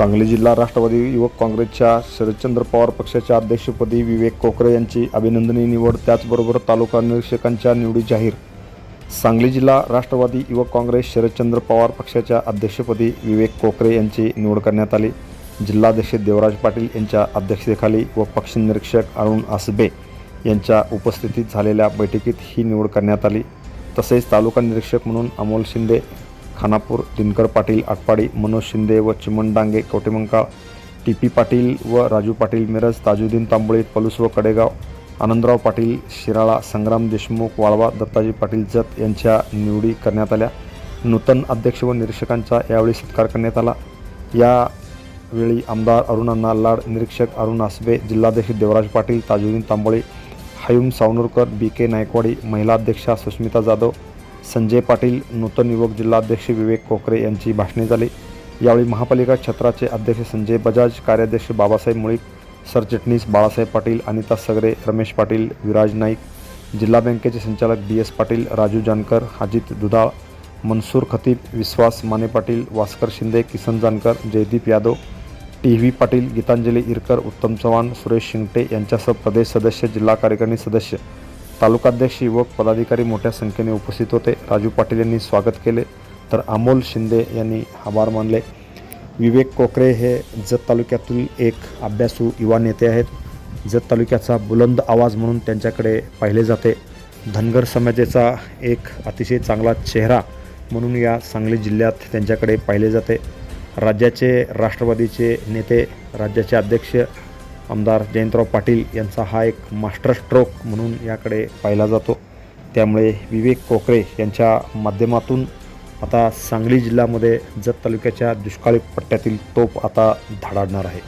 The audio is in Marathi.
सांगली जिल्हा राष्ट्रवादी युवक काँग्रेसच्या शरदचंद्र पवार पक्षाच्या अध्यक्षपदी विवेक कोकरे यांची अभिनंदनी निवड त्याचबरोबर तालुका निरीक्षकांच्या निवडी जाहीर. सांगली जिल्हा राष्ट्रवादी युवक काँग्रेस शरदचंद्र पवार पक्षाच्या अध्यक्षपदी विवेक कोकरे यांची निवड करण्यात आली. जिल्हाध्यक्ष देवराज पाटील यांच्या अध्यक्षतेखाली व पक्ष निरीक्षक अरुण आसबे यांच्या उपस्थितीत झालेल्या बैठकीत ही निवड करण्यात आली. तसेच तालुका निरीक्षक म्हणून अमोल शिंदे खानापूर दिनकर पाटील आटपाडी मनोज शिंदे व चिमण डांगे कवटेमंकाळ टी पी पाटील व राजू पाटील मिरज ताजुद्दीन तांबोळी पलूस व कडेगाव आनंदराव पाटील शिराळा संग्राम देशमुख वाळवा दत्ताजी पाटील जत यांच्या निवडी करण्यात आल्या. नूतन अध्यक्ष व निरीक्षकांचा यावेळी सत्कार करण्यात आला. यावेळी आमदार अरुणांना लाड निरीक्षक अरुण आसबे जिल्हाध्यक्ष देवराज पाटील ताजुद्दीन तांबोळी हयूम सावनूरकर बी के नायकवाडी महिला अध्यक्षा सुस्मिता जाधव संजय पाटील नूतन युवक जिल्हाध्यक्ष विवेक कोकरे यांची भाषणे झाली. यावेळी महापालिका क्षेत्राचे अध्यक्ष संजय बजाज कार्याध्यक्ष बाबासाहेब मुळीक सरचिटणीस बाळासाहेब पाटील अनिता सगरे रमेश पाटील विराज नाईक जिल्हा बँकेचे संचालक D S Patil Raju Jankar Ajit Dudhal Mansoor Khatib Vishwas Mane Patil Waskar Shinde Kisan Jankar Jaydeep Yadav T V Patil Geetanjali Irkar Uttam Chavan Suresh Shingte यांच्यासह प्रदेश सदस्य जिल्हा कार्यकारिणी सदस्य तालुकाध्यक्ष युवक पदाधिकारी मोठ्या संख्येने उपस्थित होते. राजू पाटील यांनी स्वागत केले. तर अमोल शिंदे यांनी आभार मानले. विवेक कोकरे हे जत तालुक्यातील एक अभ्यासू युवा नेते आहेत. जत तालुक्याचा बुलंद आवाज म्हणून त्यांच्याकडे पाहिले जाते. धनगर समाजाचा एक अतिशय चांगला चेहरा म्हणून या सांगली जिल्ह्यात त्यांच्याकडे पाहिले जाते. राज्याचे राष्ट्रवादीचे नेते राज्याचे अध्यक्ष आमदार जयंतराव पाटील यांचा हा एक मास्टर स्ट्रोक म्हणून याकडे पाहिला जातो. त्यामुळे विवेक कोकरे यांच्या माध्यमातून आता सांगली जिल्ह्यामध्ये जत तालुक्याच्या दुष्काळी पट्ट्यातील तोप आता धडाडणार आहे.